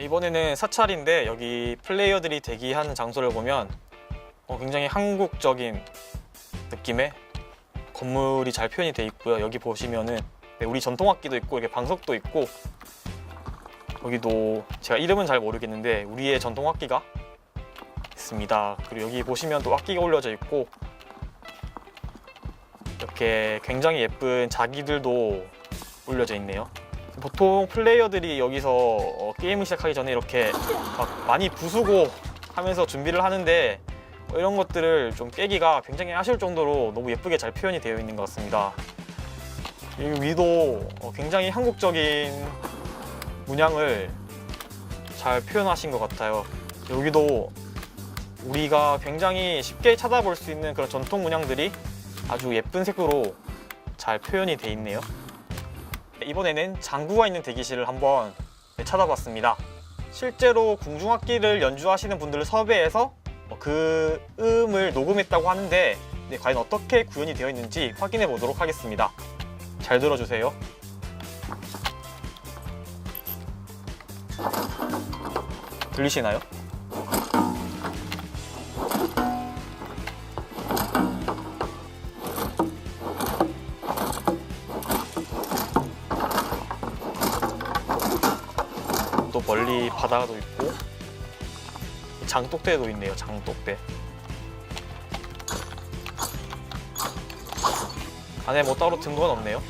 이번에는 사찰인데 여기 플레이어들이 대기하는 장소를 보면 어, 굉장히 한국적인 느낌의 건물이 잘 표현이 돼 있고요. 여기 보시면은 네, 우리 전통악기도 있고 이렇게 방석도 있고 여기도 제가 이름은 잘 모르겠는데 우리의 전통악기가 있습니다. 그리고 여기 보시면 또 악기가 올려져 있고 이렇게 굉장히 예쁜 자기들도 올려져 있네요. 보통 플레이어들이 여기서 어, 게임을 시작하기 전에 이렇게 막 많이 부수고 하면서 준비를 하는데 어, 이런 것들을 좀 깨기가 굉장히 아쉬울 정도로 너무 예쁘게 잘 표현이 되어 있는 것 같습니다. 이 위도 어, 굉장히 한국적인 문양을 잘 표현하신 것 같아요. 여기도 우리가 굉장히 쉽게 찾아볼 수 있는 그런 전통 문양들이 아주 예쁜 색으로 잘 표현이 돼 있네요. 이번에는 장구가 있는 대기실을 한번 네, 찾아봤습니다. 실제로 궁중악기를 연주하시는 분들을 섭외해서 어, 그 음을 녹음했다고 하는데 네, 과연 어떻게 구현이 되어 있는지 확인해 보도록 하겠습니다. 잘 들어주세요. 들리시나요? 멀리 바다도 있고 장독대도 있네요. 장독대. 안에 뭐 따로 든 건 없네요.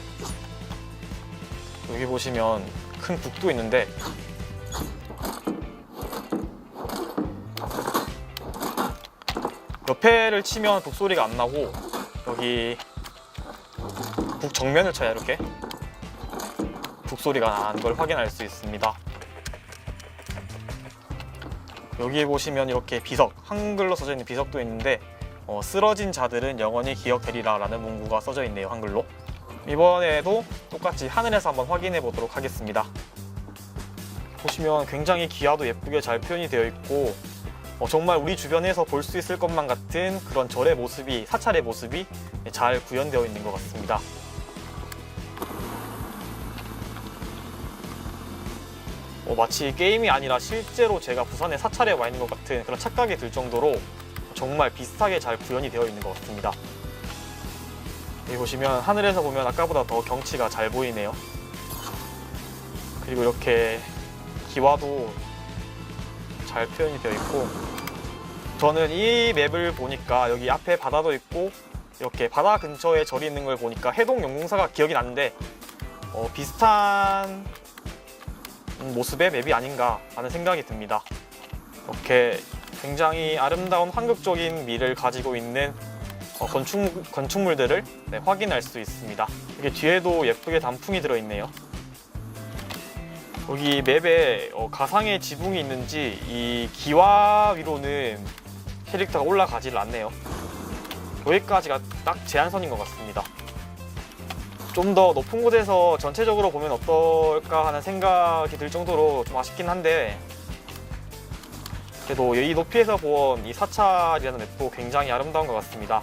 여기 보시면 큰 북도 있는데 옆에를 치면 북소리가 안 나고 여기 북 정면을 쳐야 이렇게 북소리가 나는 걸 확인할 수 있습니다. 여기 보시면 이렇게 비석, 한글로 써져 있는 비석도 있는데 어, 쓰러진 자들은 영원히 기억되리라 라는 문구가 써져 있네요, 한글로. 이번에도 똑같이 하늘에서 한번 확인해 보도록 하겠습니다. 보시면 굉장히 기와도 예쁘게 잘 표현이 되어 있고 어, 정말 우리 주변에서 볼 수 있을 것만 같은 그런 절의 모습이, 사찰의 모습이 잘 구현되어 있는 것 같습니다. 어, 마치 게임이 아니라 실제로 제가 부산의 사찰에 와 있는 것 같은 그런 착각이 들 정도로 정말 비슷하게 잘 구현이 되어 있는 것 같습니다. 여기 보시면 하늘에서 보면 아까보다 더 경치가 잘 보이네요. 그리고 이렇게 기와도 잘 표현이 되어 있고 저는 이 맵을 보니까 여기 앞에 바다도 있고 이렇게 바다 근처에 절이 있는 걸 보니까 해동 용궁사가 기억이 나는데 어, 비슷한 음, 모습의 맵이 아닌가 하는 생각이 듭니다. 이렇게 굉장히 아름다운 한국적인 미를 가지고 있는 어, 건축, 건축물들을 네, 확인할 수 있습니다. 이게 뒤에도 예쁘게 단풍이 들어있네요. 여기 맵에 어, 가상의 지붕이 있는지 이 기와 위로는 캐릭터가 올라가지를 않네요. 여기까지가 딱 제한선인 것 같습니다. 좀 더 높은 곳에서 전체적으로 보면 어떨까 하는 생각이 들 정도로 좀 아쉽긴 한데 그래도 이 높이에서 본이 사찰이라는 맵도 굉장히 아름다운 것 같습니다.